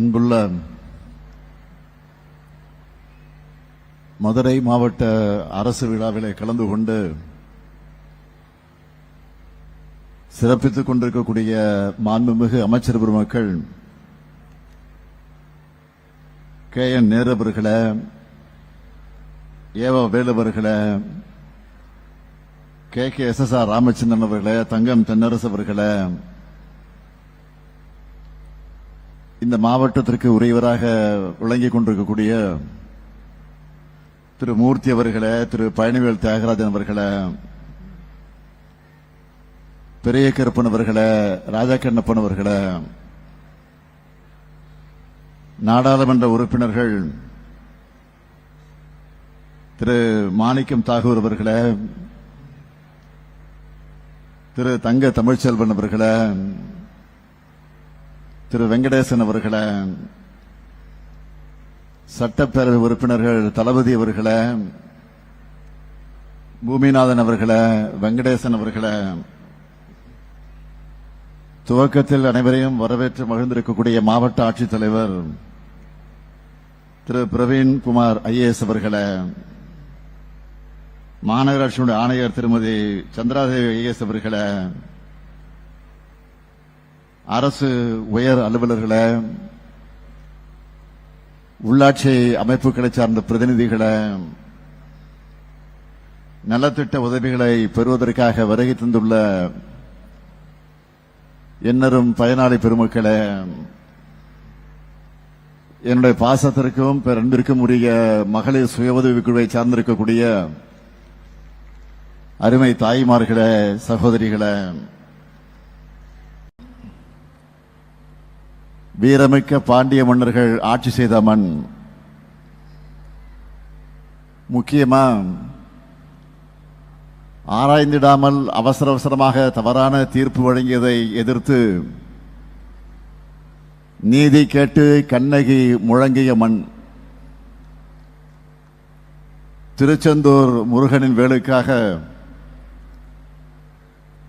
அன்புள்ள மதுரை மாவட்ட அரசு விழாவிலே கலந்து கொண்டு சிறப்பித்துக் கொண்டிருக்கக்கூடிய மாண்புமிகு அமைச்சர் பெருமக்கள் கே. என். நேரவர்களை அவர்களே E V Velu K. K. S. S. R. Ramachandran அவர்களே தங்கம் தென்னரசு அவர்களை இந்த மாவட்டத்திற்கு உரியவராக விளங்கிக் கொண்டிருக்கக்கூடிய திரு மூர்த்தி அவர்களே திரு பழனிவேல் தியாகராஜன் அவர்களே பெரிய கருப்பன் அவர்களே ராஜா கண்ணப்பன் அவர்களே நாடாளுமன்ற உறுப்பினர்கள் திரு மாணிக்கம் தாகூர் அவர்களே திரு தங்க தமிழ்ச்செல்வன் அவர்களே திரு வெங்கடேசன் அவர்களை சட்டப்பேரவை உறுப்பினர்கள் தளபதி அவர்களை பூமிநாதன் அவர்களை வெங்கடேசன் அவர்களை துவக்கத்தில் அனைவரையும் வரவேற்று மகிழ்ந்திருக்கக்கூடிய மாவட்ட ஆட்சித்தலைவர் திரு பிரவீன் குமார் ஐஏஎஸ் அவர்களை மாநகராட்சியுடைய ஆணையர் திருமதி சந்திராதேவி ஐஏஎஸ் அவர்களை அரசு உயர் அலுவலர்களை உள்ளாட்சி அமைப்புகளை சார்ந்த பிரதிநிதிகளை நலத்திட்ட உதவிகளை பெறுவதற்காக வருகை தந்துள்ள எண்ணரும் பயனாளி பெருமக்களே என்னுடைய பாசத்திற்கும் பெருந்திற்கும் உரிய மகளிர் சுய உதவி குழுவை சார்ந்திருக்கக்கூடிய அருமை தாய்மார்களே சகோதரிகளே வீரமிக்க பாண்டிய மன்னர்கள் ஆட்சி செய்த மண். முக்கியமா ஆராய்ந்திடாமல் அவசர அவசரமாக தவறான தீர்ப்பு வழங்கியதை எதிர்த்து நீதி கேட்டு கண்ணகி முழங்கிய மண். திருச்செந்தூர் முருகனின் வேலுக்காக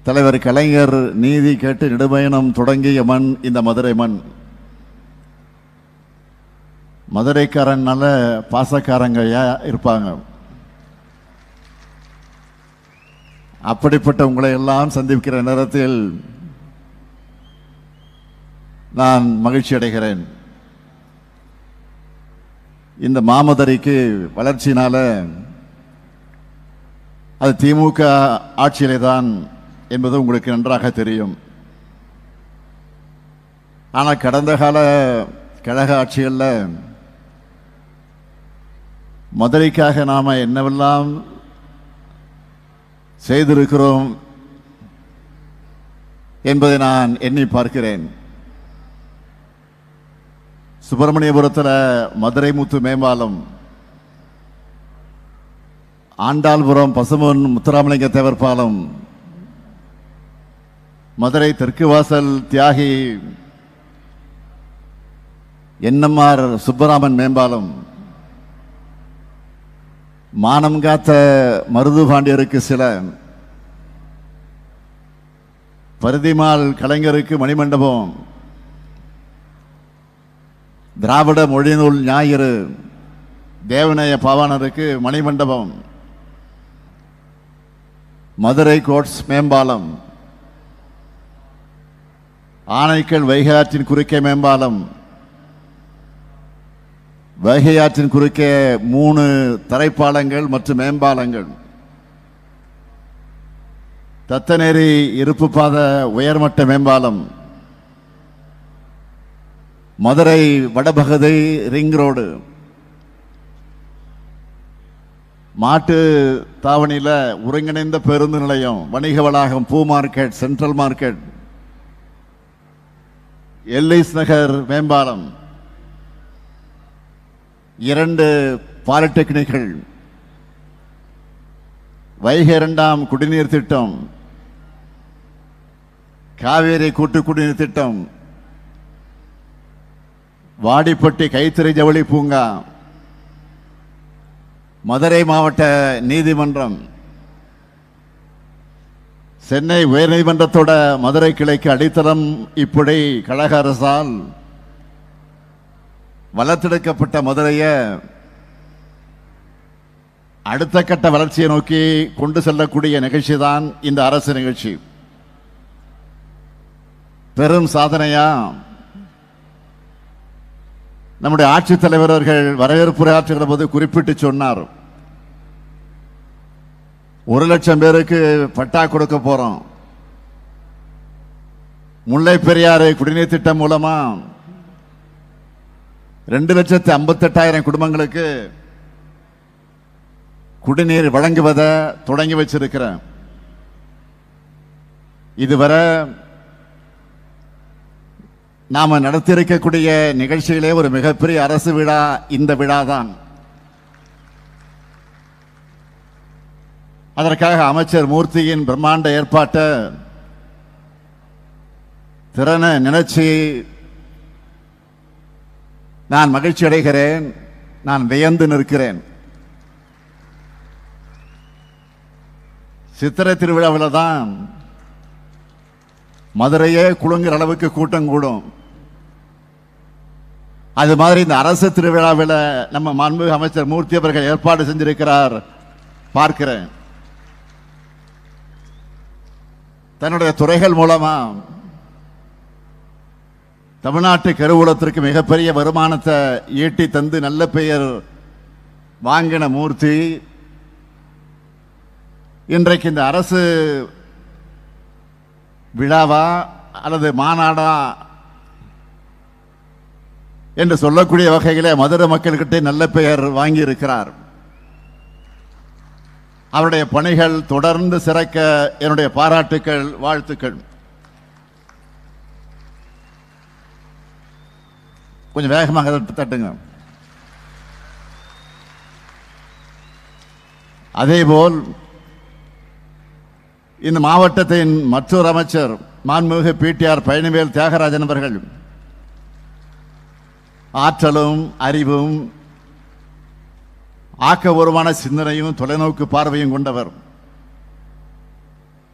தலைவர் கலைஞர் நீதி கேட்டு நெடுபயணம் தொடங்கிய மண் இந்த மதுரை மண். மதுரைக்காரன் நல்ல பாசக்காரங்க இருப்பாங்க. அப்படிப்பட்ட உங்களை எல்லாம் சந்திக்கிற நேரத்தில் நான் மகிழ்ச்சி அடைகிறேன். இந்த மாமதுரைக்கு வளர்ச்சியினால அது திமுக ஆட்சியிலே தான் என்பது உங்களுக்கு நன்றாக தெரியும். ஆனால் கடந்த கால கழக ஆட்சிகளில் மதுரைக்காக நாம என்னவெல்லாம் செய்திருக்கிறோம் என்பதை நான் எண்ணி பார்க்கிறேன். சுப்பிரமணியபுரத்தில் மதுரை முத்து மேம்பாலம் ஆண்டாள்புரம் பசுமன் முத்துராமலிங்க தேவர் பாலம் மதுரை தெற்கு வாசல் தியாகி என்எம்ஆர் சுப்பராமன் மேம்பாலம் மானம் காத்த மருது பாண்டியருக்கு சில பருதிமால் கலைஞருக்கு மணிமண்டபம். திராவிட மொழிநூல் ஞாயிறு தேவநேய பாவாணருக்கு மணிமண்டபம். மதுரை கோட்ஸ் மேம்பாலம். ஆனைக்கல் வைகாற்றின் குறுக்கே மேம்பாலம். வைகை ஆற்றின் குறுக்கே மூணு தரைப்பாலங்கள் மற்றும் மேம்பாலங்கள். தத்தநேரி இருப்பு பாத உயர்மட்ட மேம்பாலம். மதுரை வடபகுதி ரிங் ரோடு. மாட்டு தாவணியில் ஒருங்கிணைந்த பேருந்து நிலையம் வணிக வளாகம் பூ market central market. Ellis Nagar மேம்பாலம். இரண்டு பாலிடெக்னிக்கள். வைகை இரண்டாம் குடிநீர் திட்டம். காவேரி கூட்டு குடிநீர் திட்டம். வாடிப்பட்டி கைத்தறி ஜவுளி பூங்கா. மதுரை மாவட்ட நீதிமன்றம். சென்னை உயர்நீதிமன்றத்தோட மதுரை கிளைக்கு அடித்தளம் இப்படி கழக அரசால் வளர்த்தெடுக்கப்பட்ட மதுரைய அடுத்த கட்ட வளர்ச்சியை நோக்கி கொண்டு செல்லக்கூடிய நிகழ்ச்சி தான் இந்த அரசு நிகழ்ச்சி. பெரும் சாதனையா நம்முடைய ஆட்சித்தலைவர் அவர்கள் வரவேற்புரையாற்றுகிற போது குறிப்பிட்டு சொன்னார். ஒரு லட்சம் பேருக்கு பட்டா கொடுக்க போறோம். முல்லை பெரியாறு குடிநீர் திட்டம் மூலமா ரெண்டு லட்சத்து ஐம்பத்தெட்டாயிரம் குடும்பங்களுக்கு குடிநீர் வழங்குவதை தொடங்கி வச்சிருக்கிறேன். இதுவரை நாம் நடத்தியிருக்கக்கூடிய நிகழ்ச்சியிலே ஒரு மிகப்பெரிய அரசு விழா இந்த விழா தான் அதற்காக அமைச்சர் மூர்த்தியின் பிரம்மாண்ட ஏற்பாட்டை திறனை நினைச்சு நான் மகிழ்ச்சி அடைகிறேன். நான் வியந்து நிற்கிறேன். சித்திரை திருவிழாவில் தான் மதுரையே குழுங்குற அளவுக்கு கூட்டம் கூடும். அது மாதிரி இந்த அரசு திருவிழாவில் நம்ம மாண்புமிகு அமைச்சர் மூர்த்தி அவர்கள் ஏற்பாடு செஞ்சிருக்கிறார் பார்க்கிறேன். தன்னுடைய துறைகள் மூலமாக தமிழ்நாட்டு கருவூலத்திற்கு மிகப்பெரிய வருமானத்தை ஈட்டி தந்து நல்ல பெயர் வாங்கின மூர்த்தி இன்றைக்கு இந்த அரசு விழாவா அல்லது மாநாடா என்று சொல்லக்கூடிய வகையிலே மதுரை மக்கள்கிட்ட நல்ல பெயர் வாங்கி இருக்கிறார் அவருடைய பணிகள் தொடர்ந்து சிறக்க என்னுடைய பாராட்டுக்கள் வாழ்த்துக்கள். கொஞ்சம் வேகமாக தட்டு- தட்டுங்க. அதேபோல் இந்த மாவட்டத்தின் மற்றொரு அமைச்சர் மாண்புமிகு பிடிஆர் பழனிவேல் தியாகராஜன் அவர்கள் ஆற்றலும் அறிவும் ஆக்கபூர்வமான சிந்தனையும் தொலைநோக்கு பார்வையும் கொண்டவர்.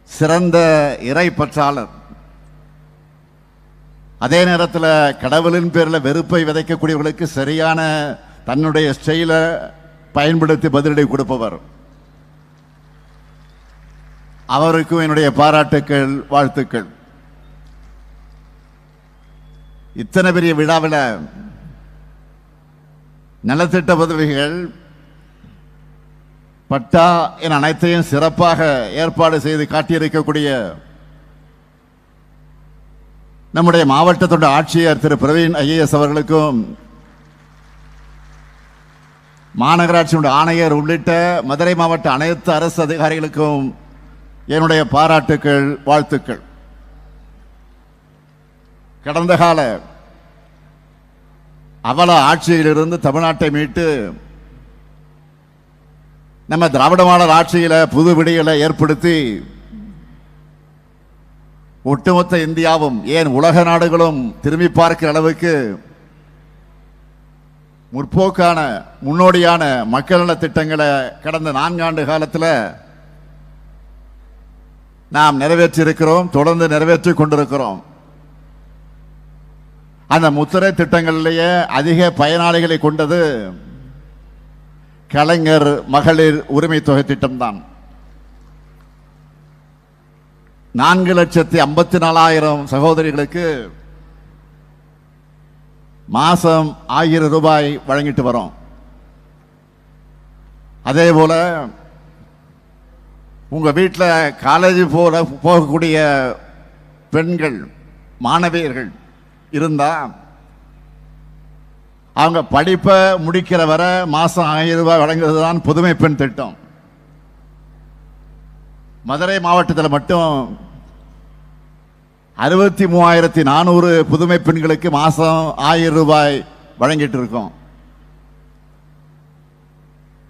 சிறந்த இறை பற்றாளர் அதே நேரத்தில் கடவுளின் பேரில் வெறுப்பை விதைக்கக்கூடியவர்களுக்கு சரியான தன்னுடைய ஸ்டைலை பயன்படுத்தி பதிலடி கொடுப்பவர். அவருக்கும் என்னுடைய பாராட்டுக்கள் வாழ்த்துக்கள். இத்தனை பெரிய விழாவில் நலத்திட்ட உதவிகள் பட்டா என அனைத்தையும் சிறப்பாக ஏற்பாடு செய்து காட்டியிருக்கக்கூடிய நம்முடைய மாவட்டத்தோட ஆட்சியர் திரு. பிரவீன் ஐஏஎஸ் அவர்களுக்கும் மாநகராட்சியோட ஆணையர் உள்ளிட்ட மதுரை மாவட்ட அனைத்து அரசு அதிகாரிகளுக்கும் என்னுடைய பாராட்டுக்கள் வாழ்த்துக்கள். கடந்த கால அவல ஆட்சியிலிருந்து தமிழ்நாட்டை மீட்டு நம்ம திராவிட மாடல் ஆட்சியில புது விடிகளை ஏற்படுத்தி ஒட்டுமொத்த இந்தியாவும் ஏன் உலக நாடுகளும் திரும்பி பார்க்கிற அளவுக்கு முற்போக்கான முன்னோடியான மக்கள் நல திட்டங்களை கடந்த நான்காண்டு காலத்தில் நாம் நிறைவேற்றியிருக்கிறோம் தொடர்ந்து நிறைவேற்றி கொண்டிருக்கிறோம். அந்த முத்திரை திட்டங்களிலேயே அதிக பயனாளிகளை கொண்டது கலைஞர் மகளிர் உரிமை தொகை திட்டம்தான். நான்கு லட்சத்தி ஐம்பத்தி நாலாயிரம் சகோதரிகளுக்கு மாசம் ஆயிரம் ரூபாய் வழங்கிட்டு வரோம். அதே போல உங்க வீட்டில் காலேஜ் போல போகக்கூடிய பெண்கள் மாணவியர்கள் இருந்தா அவங்க படிப்பை முடிக்கிற வரை மாசம் ஆயிரம் ரூபாய் வழங்குறது தான் புதுமை பெண் திட்டம். மதுரை மாவட்டத்தில் மட்டும் அறுபத்தி மூவாயிரத்தி நானூறு புதுமை பெண்களுக்கு மாதம் ஆயிரம் ரூபாய் வழங்கிட்டு இருக்கோம்.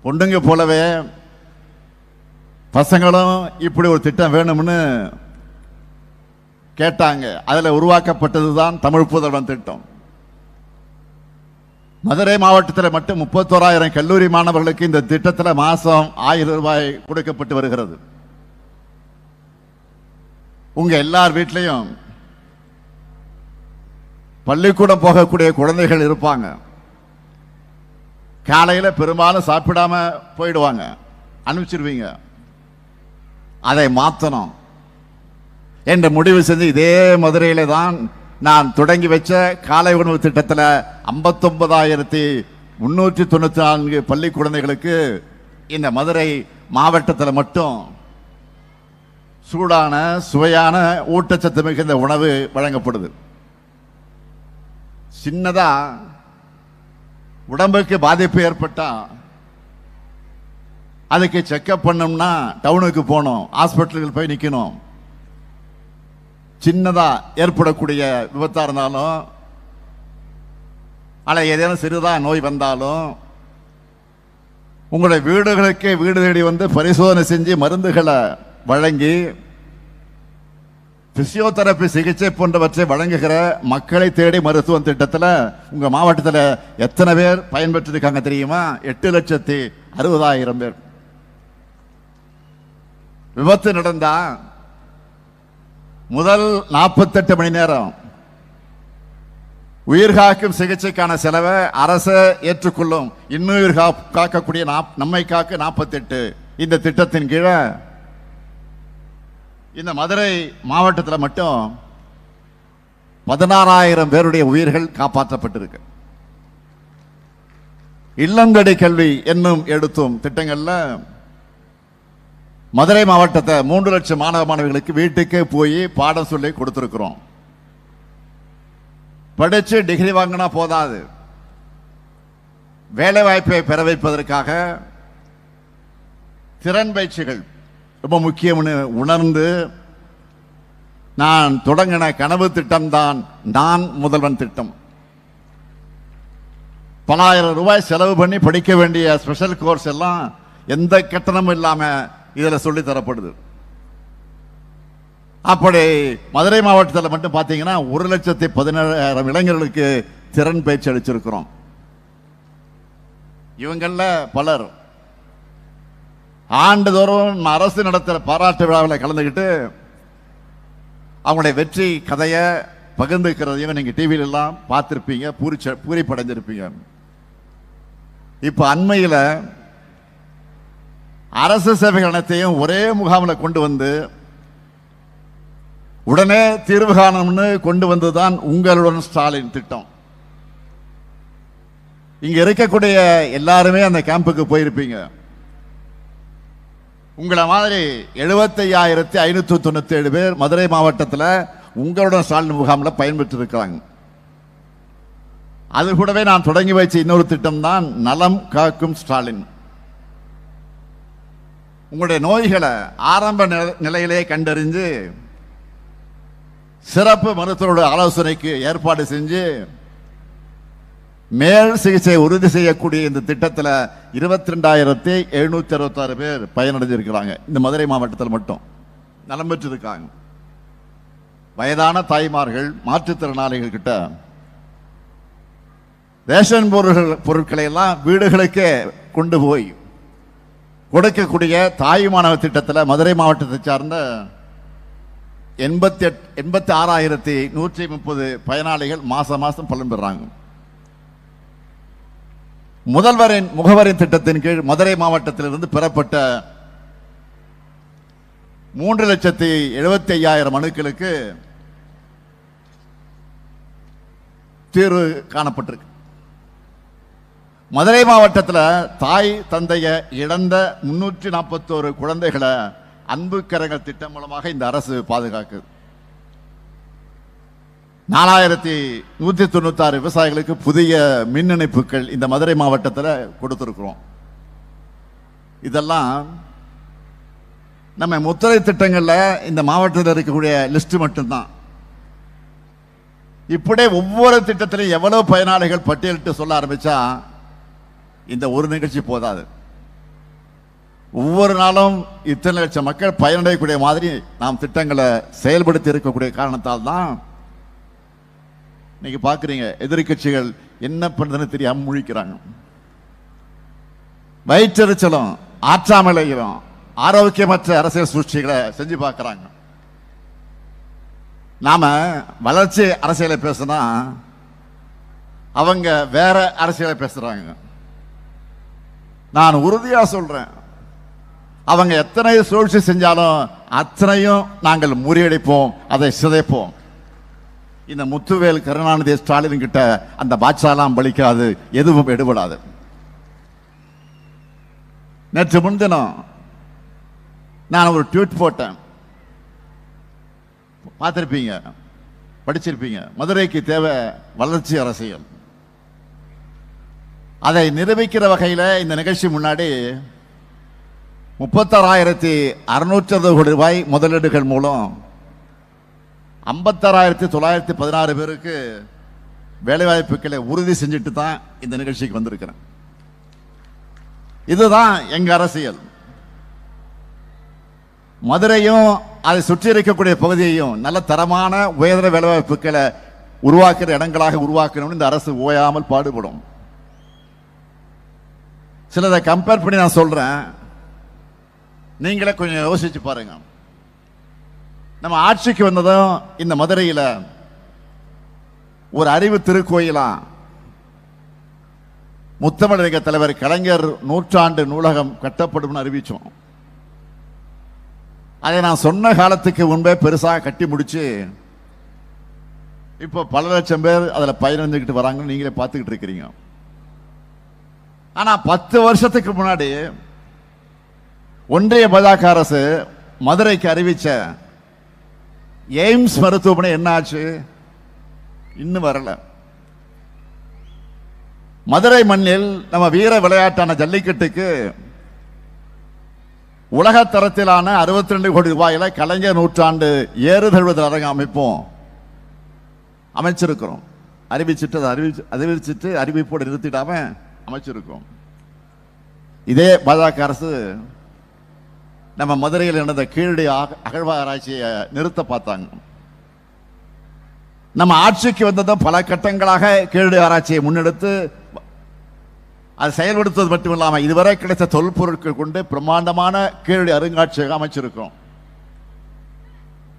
பொண்ணுங்க போலவே பசங்களும் இப்படி ஒரு திட்டம் வேணும்னு கேட்டாங்க. அதில் உருவாக்கப்பட்டது தான் தமிழ் புதல்வன் திட்டம். மதுரை மாவட்டத்தில் மட்டும் முப்பத்தோராயிரம் கல்லூரி மாணவர்களுக்கு இந்த திட்டத்தில் மாதம் ஆயிரம் ரூபாய் கொடுக்கப்பட்டு வருகிறது. உங்க எல்லார் வீட்லையும் பள்ளிக்கூடம் போகக்கூடிய குழந்தைகள் இருப்பாங்க. காலையில் பெரும்பாலும் சாப்பிடாம போயிடுவாங்க. அனுப்பிச்சிருவீங்க. அதை மாற்றணும் என்று முடிவு செஞ்சு இதே மதுரையில் தான் நான் தொடங்கி வச்ச காலை உணவு திட்டத்தில் ஐம்பத்தொன்பதாயிரத்தி முன்னூற்றி தொண்ணூற்றி நான்கு பள்ளி குழந்தைகளுக்கு இந்த மதுரை மாவட்டத்தில் மட்டும் சூடான சுவையான ஊட்டச்சத்து மிகுந்த உணவு வழங்கப்படுது. சின்னதா உடம்புக்கு பாதிப்பு ஏற்பட்டா அதுக்கு செக்கப் பண்ணோம்னா டவுனுக்கு போகணும் ஹாஸ்பிட்டலுக்கு போய் நிற்கணும் சின்னதா ஏற்படக்கூடிய விபத்தா இருந்தாலும் அல்ல ஏதேனும் சிறிதா நோய் வந்தாலும் உங்களுடைய வீடுகளுக்கே வீடு தேடி வந்து பரிசோதனை செஞ்சு மருந்துகளை வழங்கி பிசியோதெரபி சிகிச்சை போன்றவற்றை வழங்குகிற மக்களை தேடி மருத்துவம் திட்டத்தில் உங்க மாவட்டத்தில் எத்தனை பேர் பயன்பெற்றிருக்காங்க தெரியுமா? எட்டு லட்சத்தி அறுபதாயிரம் பேர். விபத்து நடந்தா முதல் நாற்பத்தெட்டு மணி நேரம் உயிர் காக்கும் சிகிச்சைக்கான செலவை அரசு ஏற்றுக்கொள்ளும். இன்னுயிர் கா- காக்கக்கூடிய நாப்- நம்மை காக்க நாற்பத்தெட்டு. இந்த திட்டத்தின் கீழே இந்த மதுரை மாவட்டத்தில் மட்டும் பதினாறாயிரம் பேருடைய உயிர்கள் காப்பாற்றப்பட்டிருக்கு. இல்லங்கடி கல்வி என்னும் எடுத்தும் திட்டங்களில் மதுரை மாவட்டத்தை மூன்று லட்சம் மாணவ மாணவிகளுக்கு வீட்டுக்கே போய் பாடம் சொல்லி கொடுத்துருக்குறோம். படித்து டிகிரி வாங்கினா போதாது. வேலைவாய்ப்பை பெற வைப்பதற்காக திறன் பயிற்சிகள் ரொம்ப முக்கியம்னு உணர்ந்து நான் தொடங்கின கனவு திட்டம் தான் நான் முதல்வன் திட்டம். பலாயிரம் ரூபாய் செலவு பண்ணி படிக்க வேண்டிய ஸ்பெஷல் கோர்ஸ் எல்லாம் எந்த கட்டணமும் இல்லாமல் இதில் சொல்லி தரப்படுது. அப்படி மதுரை மாவட்டத்தில் மட்டும் பார்த்தீங்கன்னா ஒரு லட்சத்தி பதினேழாயிரம் இளைஞர்களுக்கு திறன் பயிற்சி அளிச்சிருக்கிறோம். இவங்களில் பலர். ஆண்டுதோறும் அரசு நடத்துகிற பாராட்டு விழாவில் கலந்துக்கிட்டு அவங்களுடைய வெற்றி கதையை பகிர்ந்துக்கிறதையும் நீங்கள் டிவியிலெல்லாம் பார்த்துருப்பீங்க. பூரிச்ச பூரிப்படைஞ்சிருப்பீங்க. இப்போ அண்மையில் அரசு சேவைகள் அனைத்தையும் ஒரே முகாமில் கொண்டு வந்து உடனே தீர்வு காணணும்னு கொண்டு வந்ததுதான் உங்களுடன் ஸ்டாலின் திட்டம். இங்கே இருக்கக்கூடிய எல்லாருமே அந்த கேம்புக்கு போயிருப்பீங்க. உங்களை மாதிரி எழுபத்தையாயிரத்தி ஐநூற்றி தொண்ணூற்றி ஏழு பேர் மதுரை மாவட்டத்தில் உங்களோட ஸ்டாலின் முகாமில் பயன்பெற்று இருக்கிறாங்க அது கூடவே நான் தொடங்கி வச்ச இன்னொரு திட்டம் தான் நலம் காக்கும் ஸ்டாலின். உங்களுடைய நோய்களை ஆரம்ப நில- நிலையிலே கண்டறிஞ்சு சிறப்பு மருத்துவரோட ஆலோசனைக்கு ஏற்பாடு செஞ்சு மேல் சிகிச்சை உறுதி செய்யக்கூடிய இந்த திட்டத்தில் இருபத்தி ரெண்டாயிரத்தி எழுநூத்தி அறுபத்தாறு பேர் பயனடைஞ்சிருக்கிறாங்க. இந்த மதுரை மாவட்டத்தில் மட்டும். நலம் பெற்றிருக்காங்க. வயதான தாய்மார்கள் மாற்றுத்திறனாளிகள் கிட்ட ரேஷன் பொருள்கள் பொருட்களை எல்லாம் வீடுகளுக்கே கொண்டு போய் கொடுக்கக்கூடிய தாய் மாணவ திட்டத்தில் மதுரை மாவட்டத்தை சார்ந்த எண்பத்தி எட் எண்பத்தி ஆறாயிரத்தி நூற்றி முப்பது பயனாளிகள் மாதம் மாதம் பலன் பெறாங்க. முதல்வரின் முகவரின் திட்டத்தின் கீழ் மதுரை மாவட்டத்திலிருந்து பெறப்பட்ட மூன்று லட்சத்தி எழுபத்தி ஐயாயிரம் மனுக்களுக்கு தீர்வு காணப்பட்டிருக்கு. மதுரை மாவட்டத்தில் தாய் தந்தைய இழந்த முன்னூற்றி நாற்பத்தோரு குழந்தைகளை அன்பு கரங்கள் திட்டம் மூலமாக இந்த அரசு பாதுகாக்குது. நாலாயிரத்தி நூற்றி தொண்ணூத்தாறு விவசாயிகளுக்கு புதிய மின் இணைப்புகள் இந்த மதுரை மாவட்டத்தில் கொடுத்துருக்குறோம். இதெல்லாம் நம்ம முத்திரை திட்டங்களில் இந்த மாவட்டத்தில் இருக்கக்கூடிய லிஸ்ட் மட்டும்தான். இப்படியே ஒவ்வொரு திட்டத்திலையும் எவ்வளோ பயனாளிகள் பட்டியலிட்டு சொல்ல ஆரம்பித்தா இந்த ஒரு நிகழ்ச்சி போதாது. ஒவ்வொரு நாளும் இத்தனை லட்சம் மக்கள் பயனடையக்கூடிய மாதிரி நாம் திட்டங்களை செயல்படுத்தி இருக்கக்கூடிய காரணத்தால் தான் இன்னைக்கு பாக்குறீங்க எதிர்க்கட்சிகள் என்ன பண்ணுறதுன்னு தெரியாமல் முழிக்கிறாங்க. வயிற்றெரிச்சலும் ஆற்றாமலையிலும் ஆரோக்கியமற்ற அரசியல் சூழ்ச்சிகளை செஞ்சு பார்க்கறாங்க. நாம வளர்ச்சி அரசியலை பேசுனா அவங்க வேற அரசியலை பேசுகிறாங்க நான் உறுதியாக சொல்றேன். அவங்க எத்தனை சூழ்ச்சி செஞ்சாலும் அத்தனையும் நாங்கள் முறியடிப்போம் அதை சிதைப்போம். இந்த முத்துவேல் கருணாநிதி ஸ்டாலின் கிட்ட அந்த பாட்சாலாம் பலிக்காது எதுவும் எடுபடாது. நேற்று முன்தினம் நான் ஒரு ட்வீட் போட்டேன். பார்த்துருப்பீங்க படிச்சிருப்பீங்க. மதுரைக்கு தேவை வளர்ச்சி அரசியல். அதை நிரூபிக்கிற வகையில் இந்த நிகழ்ச்சி முன்னாடி முப்பத்தாறாயிரத்தி அறுநூற்றி அறுபது கோடி ரூபாய் முதலீடுகள் மூலம் ஐம்பத்தாறாயிரத்தி தொள்ளாயிரத்தி பதினாறு பேருக்கு வேலைவாய்ப்புகளை உறுதி செஞ்சுட்டு தான் இந்த நிகழ்ச்சிக்கு வந்திருக்கிறேன். இதுதான் எங்க அரசியல். மதுரையும் அதை சுற்றி இருக்கக்கூடிய பகுதியையும் நல்ல தரமான உயர்தர வேலைவாய்ப்புகளை உருவாக்குற இடங்களாக உருவாக்கணும்னு இந்த அரசு ஓயாமல் பாடுபடும். சிலதை கம்பேர் பண்ணி நான் சொல்றேன். நீங்களே கொஞ்சம் யோசிச்சு பாருங்க. நம்ம ஆட்சிக்கு வந்ததும் இந்த மதுரையில் ஒரு அறிவு திருக்கோயிலா முத்தமிழக தலைவர் கலைஞர் நூற்றாண்டு நூலகம் கட்டப்படும்னு அறிவிச்சோம். அதை நான் சொன்ன காலத்துக்கு முன்பே பெருசாக கட்டி முடிச்சு இப்போ பல லட்சம் பேர் அதில் பயனடைஞ்சுக்கிட்டு வராங்கன்னு நீங்களே பார்த்துக்கிட்டு இருக்கிறீங்க. ஆனால் பத்து வருஷத்துக்கு முன்னாடி ஒன்றிய பாஜக அரசு மதுரைக்கு அறிவித்த எய்ம்ஸ் மருத்துவமனை என்னாச்சு? இன்னும் வரல. மதுரை மண்ணில் நம்ம வீர விளையாட்டான ஜல்லிக்கட்டுக்கு உலக தரத்திலான 62 ரெண்டு கோடி ரூபாயில கலைஞர் நூற்றாண்டு ஏறுதழுவது அரங்கம் அமைப்போம் அமைச்சிருக்கிறோம். அறிவிச்சிட்டு அதை அறிவிச்சு அறிவிச்சிட்டு அறிவிப்போடு நிறுத்திடாம அமைச்சிருக்கோம் இதே பாஜக அரசு நம்ம மதுரையில் நடந்த கீழடி அகழ்வாராய்ச்சியை நிறுத்த பார்த்தாங்க. நம்ம ஆட்சிக்கு வந்ததும் பல கட்டங்களாக கீழடி ஆராய்ச்சியை முன்னெடுத்து அது செயல்படுத்துவது மட்டுமில்லாமல் இதுவரை கிடைத்த தொல்பொருட்கள் கொண்டு பிரம்மாண்டமான கீழடி அருங்காட்சியகம் அமைச்சிருக்கோம்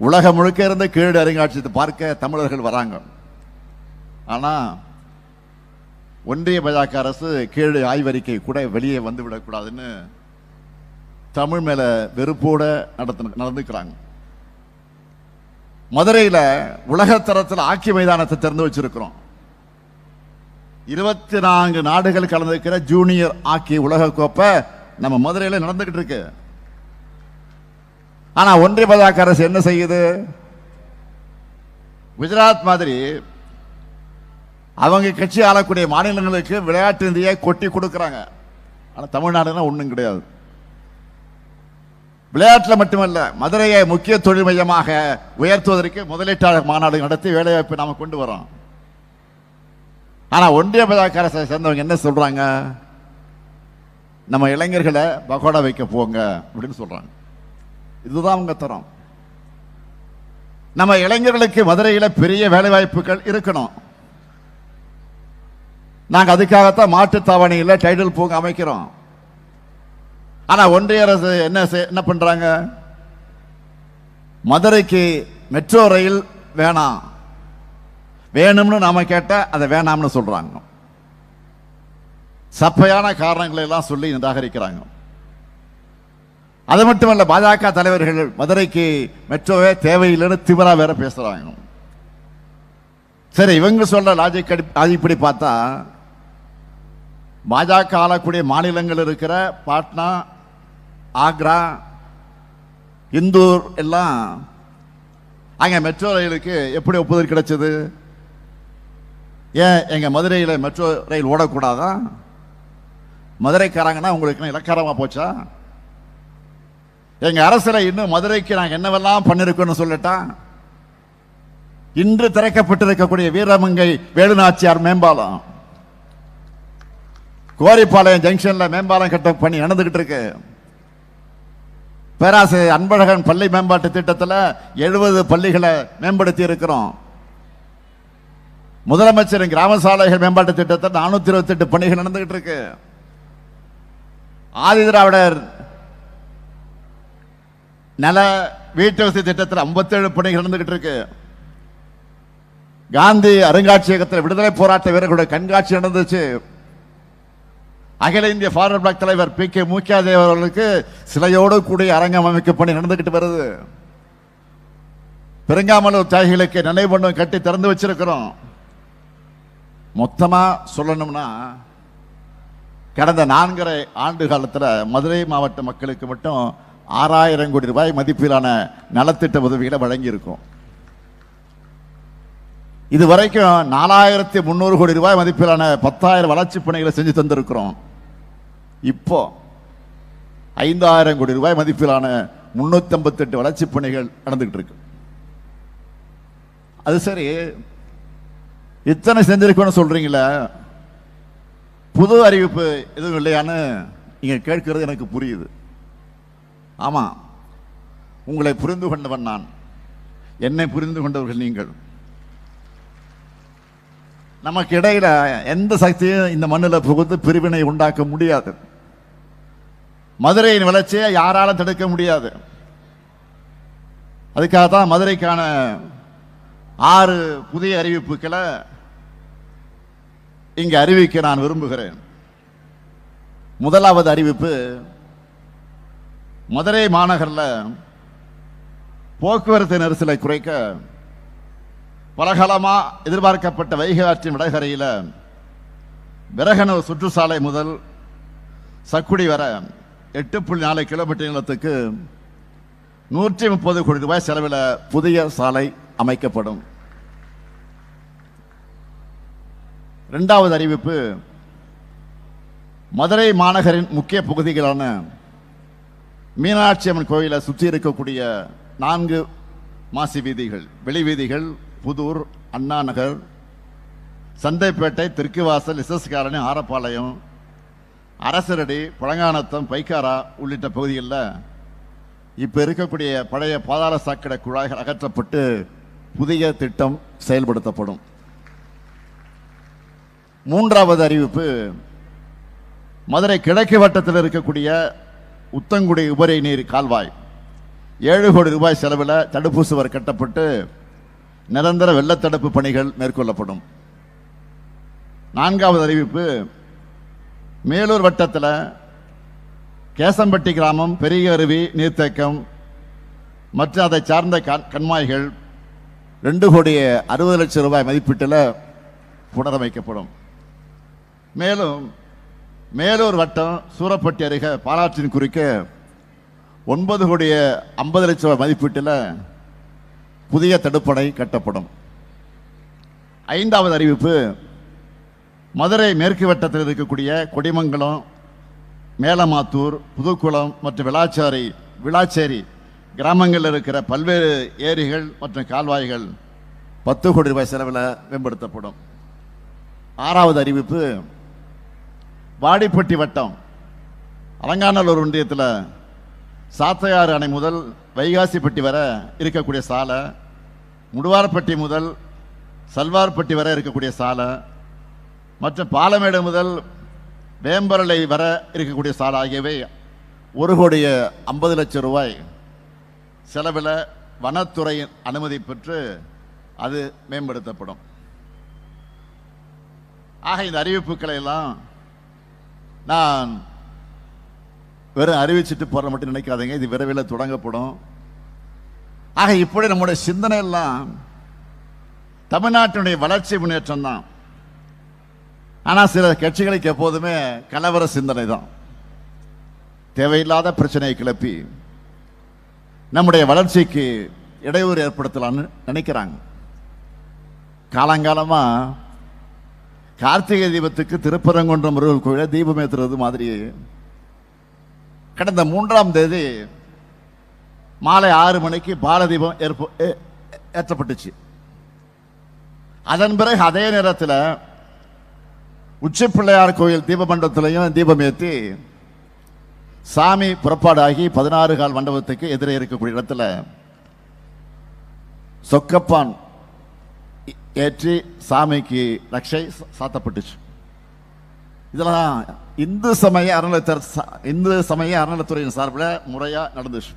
உலகம் முழுக்க இருந்த கீழடி அருங்காட்சியத்தை பார்க்க தமிழர்கள் வராங்க. ஆனால் ஒன்றிய பாஜக அரசு கீழடி ஆய்வறிக்கை கூட வெளியே வந்து விடக்கூடாதுன்னு தமிழ் மேல வெறுப்போட நடத்து நடந்துக்கிறாங்க. மதுரையில் உலக தரத்தில் ஆக்கி மைதானத்தை திறந்து வச்சிருக்கிறோம். இருபத்தி நான்கு நாடுகள் கலந்துக்கிற ஜூனியர் ஆக்கி உலக கோப்பை நம்ம மதுரையில் நடந்துகிட்டு இருக்கு. ஆனா ஒன்றிய பதாக அரசு என்ன செய்யுது? குஜராத் மாதிரி அவங்க கட்சி ஆளக்கூடிய மாநிலங்களுக்கு விளையாட்டு நிதியை கொட்டி கொடுக்குறாங்க. ஆனால் தமிழ்நாடுனா ஒன்றும் கிடையாது. விளையாட்டில் மட்டுமல்ல மதுரையை முக்கிய தொழில் மையமாக உயர்த்துவதற்கு முதலீட்டாளர் மாநாடு நடத்தி வேலைவாய்ப்பை நாம் கொண்டு வரோம் ஆனால் ஒன்றிய பாஜக அரசை சேர்ந்தவங்க என்ன சொல்கிறாங்க நம்ம இளைஞர்களை பகோடா வைக்க போங்க அப்படின்னு சொல்கிறாங்க இதுதான் அவங்க தரம். நம்ம இளைஞர்களுக்கு மதுரையில் பெரிய வேலைவாய்ப்புகள் இருக்கணும். நாங்கள் அதுக்காகத்தான் மாட்டுத்தாவணியில டைடல் பூங்கா அமைக்கிறோம். ஆனா ஒன்றிய அரசு என்ன என்ன பண்றாங்க? மதுரைக்கு மெட்ரோ ரயில் வேணாம் வேணும்னு நாம கேட்டால் அதை வேணாம்னு சொல்றாங்க. சப்பையான காரணங்களை எல்லாம் சொல்லி நிராகரிக்கிறாங்க. அது மட்டுமல்ல பாஜக தலைவர்கள் மதுரைக்கு மெட்ரோவே தேவையில்லைன்னு திமிரா வேற பேசுறாங்க. சரி இவங்க சொல்ற லாஜிக் அடிப்படி பார்த்தா பாஜக ஆளக்கூடிய மாநிலங்கள் இருக்கிற பாட்னா ஆக்ரா இந்தூர் எல்லாம். அங்கே மெட்ரோ ரயிலுக்கு எப்படி ஒப்புதல் கிடைச்சது? ஏன் எங்கள் மதுரையில் மெட்ரோ ரயில் ஓடக்கூடாதா? மதுரைக்காரங்கன்னா உங்களுக்கு இலக்காரமாக போச்சா? எங்கள் அரசில் இன்னும் மதுரைக்கு நாங்கள் என்னவெல்லாம் பண்ணியிருக்கோன்னு சொல்லட்டா? இன்று திறக்கப்பட்டிருக்கக்கூடிய வீரமங்கை வேலுநாச்சியார் மேம்பாலம். கோரிப்பாளையம் ஜங்ஷனில் மேம்பாலம் கட்ட பணி நடந்துக்கிட்டு இருக்கு. பேராசிரியர் அன்பழகன் பள்ளி மேம்பாட்டு திட்டத்தில் எழுபது பள்ளிகளை மேம்படுத்தி இருக்கிறோம். முதலமைச்சரின் கிராம சாலைகள் மேம்பாட்டு திட்டத்தில் நானூத்தி இருபத்தி எட்டு பணிகள் நடந்துகிட்டு இருக்கு. ஆதி திராவிடர் நல வீட்டு வசதி திட்டத்தில் 57 பணிகள் நடந்துகிட்டு இருக்கு. காந்தி அருங்காட்சியகத்தில் விடுதலை போராட்ட வீரர்களுடைய கண்காட்சி நடந்துச்சு. அகில இந்திய ஃபார்வர்ட் பிளாக் தலைவர் பி கே மூக்கியாதேவ் அவர்களுக்கு சிலையோடு கூடிய அரங்கம் அமைக்கும் பணி நடந்துகிட்டு வருது. பெருங்காமலூர் தியாகிகளுக்கு நினைவு கட்டி திறந்து வச்சிருக்கிறோம். மொத்தமா சொல்லணும்னா கடந்த நான்கரை ஆண்டு காலத்தில் மதுரை மாவட்ட மக்களுக்கு மட்டும் ஆறாயிரம் கோடி ரூபாய் மதிப்பிலான நலத்திட்ட உதவிகளை வழங்கியிருக்கோம். இது வரைக்கும் நாலாயிரத்தி முந்நூறு கோடி ரூபாய் மதிப்பிலான பத்தாயிரம் வளர்ச்சி பணிகளை செஞ்சு தந்திருக்கிறோம். இப்போ ஐந்தாயிரம் கோடி ரூபாய் மதிப்பிலான முன்னூத்தி ஐம்பத்தெட்டு வளர்ச்சி பணிகள் நடந்துகிட்டு இருக்கு. அது சரி இத்தனை செஞ்சிருக்கோன்னு சொல்றீங்களே புது அறிவிப்பு எதுவும் இல்லையான்னு நீங்க கேட்கிறது எனக்கு புரியுது. ஆமா உங்களை புரிந்து கொண்டவன் நான். என்னை புரிந்து கொண்டவர்கள் நீங்கள். நமக்கு இடையில எந்த சக்தியும் இந்த மண்ணில் புகுந்து பிரிவினை உண்டாக்க முடியாது. மதுரையின் வளர்ச்சியை யாராலும் தடுக்க முடியாது. அதுக்காக தான் மதுரைக்கான ஆறு புதிய அறிவிப்புகளை இங்கு அறிவிக்க நான் விரும்புகிறேன். முதலாவது அறிவிப்பு மதுரை மாநகரில் போக்குவரத்து நெரிசலை குறைக்க பலகாலமாக எதிர்பார்க்கப்பட்ட வைகை ஆற்றின் வடகரையில் விரகனூர் சுற்றுச்சாலை முதல் சக்குடி வர எட்டு புள்ளி நாலு கிலோமீட்டர் நீளத்துக்கு நூற்றி முப்பது கோடி ரூபாய் செலவில் புதிய சாலை அமைக்கப்படும். ரெண்டாவது அறிவிப்பு மதுரை மாநகரின் முக்கிய பகுதிகளான மீனாட்சி அம்மன் கோயிலை சுற்றி இருக்கக்கூடிய நான்கு மாசி வீதிகள் வெளி வீதிகள் புதூர் அண்ணா நகர் சந்தைப்பேட்டை தெற்குவாசல் எஸ்எஸ் காலனி ஆரப்பாளையம் அரசரடி பழங்கானத்தம் பைக்காரா உள்ளிட்ட பகுதிகளில் இப்போ இருக்கக்கூடிய பழைய பாதாள சாக்கடை குழாய்கள் அகற்றப்பட்டு புதிய திட்டம் செயல்படுத்தப்படும். மூன்றாவது அறிவிப்பு மதுரை கிழக்கு வட்டத்தில் இருக்கக்கூடிய உத்தங்குடி உபரி நீர் கால்வாய். ஏழு கோடி ரூபாய் செலவில் தடுப்பு சுவர் கட்டப்பட்டு நிரந்தர வெள்ளத்தடுப்பு பணிகள் மேற்கொள்ளப்படும். நான்காவது அறிவிப்பு மேலூர் வட்டத்தில் கேசம்பட்டி கிராமம் பெரிய அருவி நீர்த்தேக்கம் மற்றும் அதை சார்ந்த கண்மாய்கள் ரெண்டு கோடி அறுபது லட்சம் ரூபாய் மதிப்பீட்டில் புனரமைக்கப்படும். மேலும் மேலூர் வட்டம் சூரப்பட்டி அருகே பாலாற்றின் குறுக்க ஒன்பது கோடி ஐம்பது லட்சம் ரூபாய் மதிப்பீட்டில் புதிய தடுப்பணை கட்டப்படும். ஐந்தாவது அறிவிப்பு மதுரை மேற்கு வட்டத்தில் இருக்கக்கூடிய கொடிமங்கலம் மேலமாத்தூர் புதுக்குளம் மற்றும் விளாச்சாரி விளாச்சேரி கிராமங்களில் இருக்கிற பல்வேறு ஏரிகள் மற்றும் கால்வாய்கள் பத்து கோடி ரூபாய் செலவில் மேம்படுத்தப்படும். ஆறாவது அறிவிப்பு வாடிப்பட்டி வட்டம் அலங்காநல்லூர் ஒன்றியத்தில் சாத்தையாறு அணை முதல் வைகாசிப்பட்டி வரை இருக்கக்கூடிய சாலை முடுவார்பட்டி முதல் சல்வார்பட்டி வரை இருக்கக்கூடிய சாலை மற்றும் பாலமேடு முதல் வேம்பரலை வர இருக்கக்கூடிய சாலை ஆகியவை ஒரு கோடிய ஐம்பது லட்சம் ரூபாய் செலவில் வனத்துறையின் அனுமதி பெற்று அது மேம்படுத்தப்படும். ஆக இந்த அறிவிப்புகளை எல்லாம் நான் வெறும் அறிவிச்சிட்டு போற மட்டும் நினைக்காதீங்க. இது விரைவில் தொடங்கப்படும். ஆக இப்படி நம்முடைய சிந்தனை எல்லாம் தமிழ்நாட்டினுடைய வளர்ச்சி முன்னேற்றம் தான். ஆனா சில கட்சிகளுக்கு எப்போதுமே கலவர சிந்தனை தான். தேவையில்லாத பிரச்சனையை கிளப்பி நம்முடைய வளர்ச்சிக்கு இடையூறு ஏற்படுத்தலாம்னு நினைக்கிறாங்க. காலங்காலமா கார்த்திகை தீபத்துக்கு திருப்பரங்குன்றம் முருகன் கோயில தீபம் ஏத்துறது மாதிரி கடந்த மூன்றாம் தேதி மாலை ஆறு மணிக்கு பாலதீபம் ஏற்ப ஏ- ஏற்றப்பட்டுச்சு. அதன் பிறகு அதே நேரத்தில் உச்சி பிள்ளையார் கோயில் தீபமண்டபத்திலையும் தீபம் ஏற்றி சாமி புறப்பாடாகி பதினாறு கால் மண்டபத்துக்கு எதிரே இருக்கக்கூடிய இடத்துல சொக்கப்பான் ஏற்றி சாமிக்கு ரக்ஷை சா- சாத்தப்பட்டுச்சு. இதெல்லாம் இந்து சமய அறநிலையத்தர் சா- இந்து சமய அறநிலைத்துறையின் சார்பில் முறையாக நடந்துச்சு.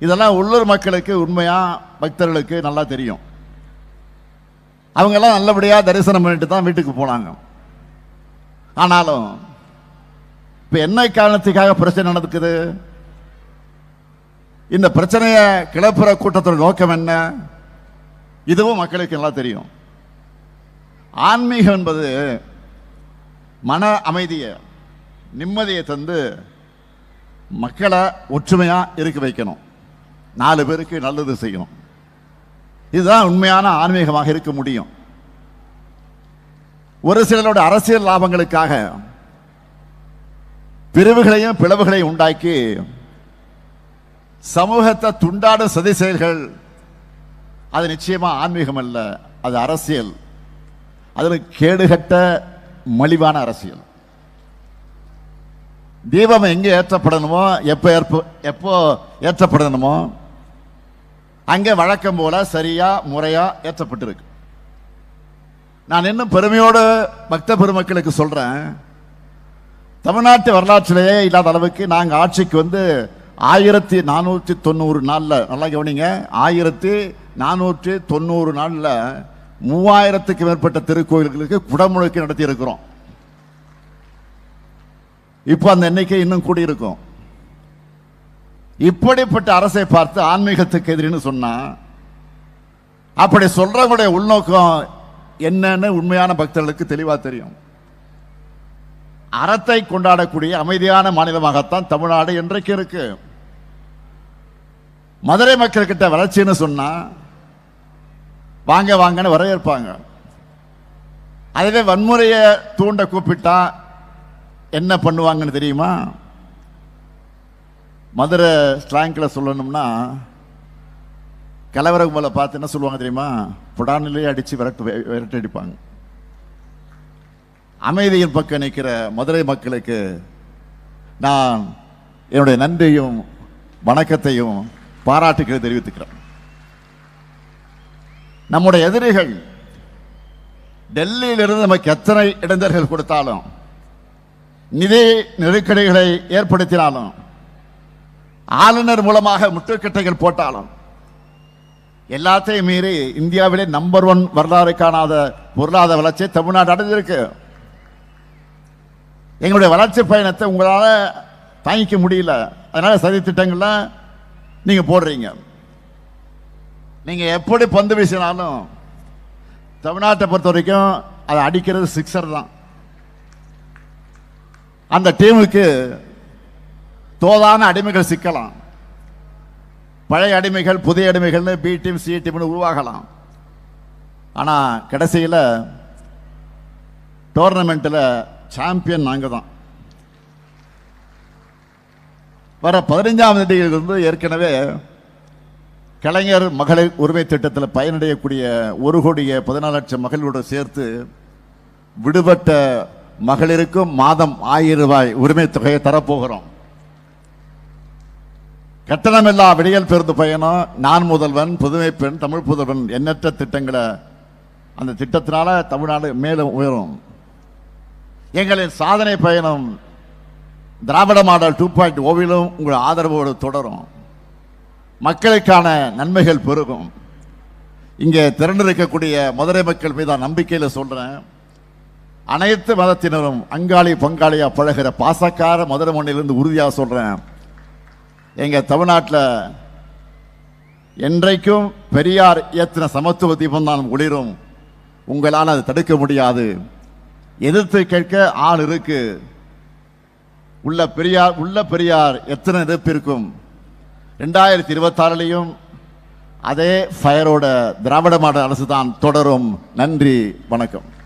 இதெல்லாம் உள்ளூர் மக்களுக்கு உண்மையாக பக்தர்களுக்கு நல்லா தெரியும். அவங்கெல்லாம் நல்லபடியாக தரிசனம் பண்ணிட்டு தான் வீட்டுக்கு போனாங்க. ஆனாலும் இப்போ என்ன காரணத்துக்காக பிரச்சனை நடக்குது? இந்த பிரச்சனையை கிளப்புற கூட்டத்தோட நோக்கம் என்ன? இதுவும் மக்களுக்கு நல்லா தெரியும். ஆன்மீகம் என்பது மன அமைதியை நிம்மதியை தந்து மக்களை ஒற்றுமையாக இருக்க வைக்கணும். நாலு பேருக்கு நல்லது செய்யணும். இதுதான் உண்மையான ஆன்மீகமாக இருக்க முடியும். ஒரு சிலரோட அரசியல் லாபங்களுக்காக பிரிவுகளையும் பிளவுகளையும் உண்டாக்கி சமூகத்தை துண்டாடும் சதி செயல்கள் அது நிச்சயமா ஆன்மீகம் அல்ல அது அரசியல். அதில் கேடுகட்ட மலிவான அரசியல். தீபம் எங்கே ஏற்றப்படணுமோ எப்போ ஏற்ப எப்போ ஏற்றப்படணுமோ அங்கே வழக்கம் போல சரியா முறையா ஏற்றப்பட்டிருக்கு. நான் இன்னும் பெருமையோடு பக்த பெருமக்களுக்கு சொல்றேன். தமிழ்நாட்டு வரலாற்றிலேயே இல்லாத அளவுக்கு நாங்கள் ஆட்சிக்கு வந்து ஆயிரத்தி நானூற்றி தொண்ணூறு நாளில் நல்லா கவனிங்க ஆயிரத்தி நானூற்றி தொண்ணூறு நாளில் மூவாயிரத்துக்கு மேற்பட்ட திருக்கோயில்களுக்கு குடமுழுக்கு நடத்தி இருக்கிறோம் இப்போ அந்த எண்ணிக்கை இன்னும் கூடியிருக்கும். இப்படிப்பட்ட அரசை பார்த்து ஆன்மீகத்துக்கு எதிரின்னு சொன்னா அப்படி சொல்றவங்களுடைய உள்நோக்கம் என்னன்னு உண்மையான பக்தர்களுக்கு தெளிவாக தெரியும். அறத்தை கொண்டாடக்கூடிய அமைதியான மாநிலமாகத்தான் தமிழ்நாடு என்றைக்கு இருக்கு? மதுரை மக்கள் கிட்ட வளர்ச்சின்னு சொன்னா வாங்க வாங்கன்னு வரவேற்பாங்க. அதுவே வன்முறையை தூண்ட கூப்பிட்டா என்ன பண்ணுவாங்கன்னு தெரியுமா? மதுரை ஸ்லாங்கில் சொல்லணும்னா கலவர கும்பலை பார்த்து என்ன சொல்லுவாங்க தெரியுமா? புடானிலேயே அடித்து விரட்டு விரட்டு அடிப்பாங்க. அமைதியின் பக்கம் நிற்கிற மதுரை மக்களுக்கு நான் என்னுடைய நன்றியும் வணக்கத்தையும் பாராட்டுகளை தெரிவித்துக்கிறேன். நம்முடைய எதிரிகள் டெல்லியிலிருந்து நமக்கு எத்தனை இடைஞ்சல்கள் கொடுத்தாலும் நிதி நெருக்கடிகளை ஏற்படுத்தினாலும் ஆளுநர் மூலமாக முட்டுக்கட்டைகள் போட்டாலும் எல்லாத்தையும் மீறி இந்தியாவிலே நம்பர் ஒன் வரலாறு காணாத பொருளாதார வளர்ச்சியை தமிழ்நாடு அடைஞ்சிருக்கு எங்களுடைய வளர்ச்சி பயணத்தை உங்களால் தாங்கிக்க முடியல. அதனால சதி திட்டங்கள்லாம் நீங்கள் போடுறீங்க. நீங்கள் எப்படி பந்து வீசினாலும் தமிழ்நாட்டை பொறுத்த வரைக்கும் அதை அடிக்கிறது சிக்ஸர் தான். அந்த டீமுக்கு தோதான அடிமைகள் சிக்கலாம். பழைய அடிமைகள் புதிய அடிமைகள்னு பி டீம் சி டீம்னு உருவாகலாம். ஆனால் கடைசியில் டோர்னமெண்ட்டில் சாம்பியன் நாங்கள் தான் வர பதினைஞ்சாம் தேதியிலிருந்து ஏற்கனவே கலைஞர் மகளிர் உரிமை திட்டத்தில் பயனடையக்கூடிய ஒரு கோடிய பதினாலு லட்சம் மகளிரோடு சேர்த்து விடுபட்ட மகளிருக்கும் மாதம் ஆயிரம் ரூபாய் உரிமை தொகையை தரப்போகிறோம். கட்டணமில்லா விடியல் பேருந்து பயணம் நான் முதல்வன் புதுமை பெண் தமிழ் புதல்வன் எண்ணற்ற திட்டங்களை அந்த திட்டத்தினால தமிழ்நாடு மேலும் உயரும். எங்களின் சாதனை பயணம் திராவிட மாடல் டூ பாயிண்ட் ஓவிலும் உங்கள் ஆதரவோடு தொடரும். மக்களுக்கான நன்மைகள் பெருகும். இங்கே திரண்டிருக்கக்கூடிய மதுரை மக்கள் மீதான நம்பிக்கையில் சொல்கிறேன் அனைத்து மதத்தினரும் அங்காளி பங்காளியா பழகிற பாசக்கார மதுரை மண்ணிலிருந்து உறுதியாக சொல்கிறேன் எங்கள் தமிழ்நாட்டில் என்றைக்கும் பெரியார் இயற்றின சமத்துவ தீபம் தான் ஒளிரும். உங்களால் அதை தடுக்க முடியாது. எதிர்த்து கேட்க ஆள் இருக்கு. உள்ள பெரியார் உள்ள பெரியார் எத்தனை எதிர்ப்பு இருக்கும்? ரெண்டாயிரத்தி இருபத்தாறுலையும் அதே ஃபயரோட திராவிட மாடல் அரசு தான் தொடரும். நன்றி வணக்கம்.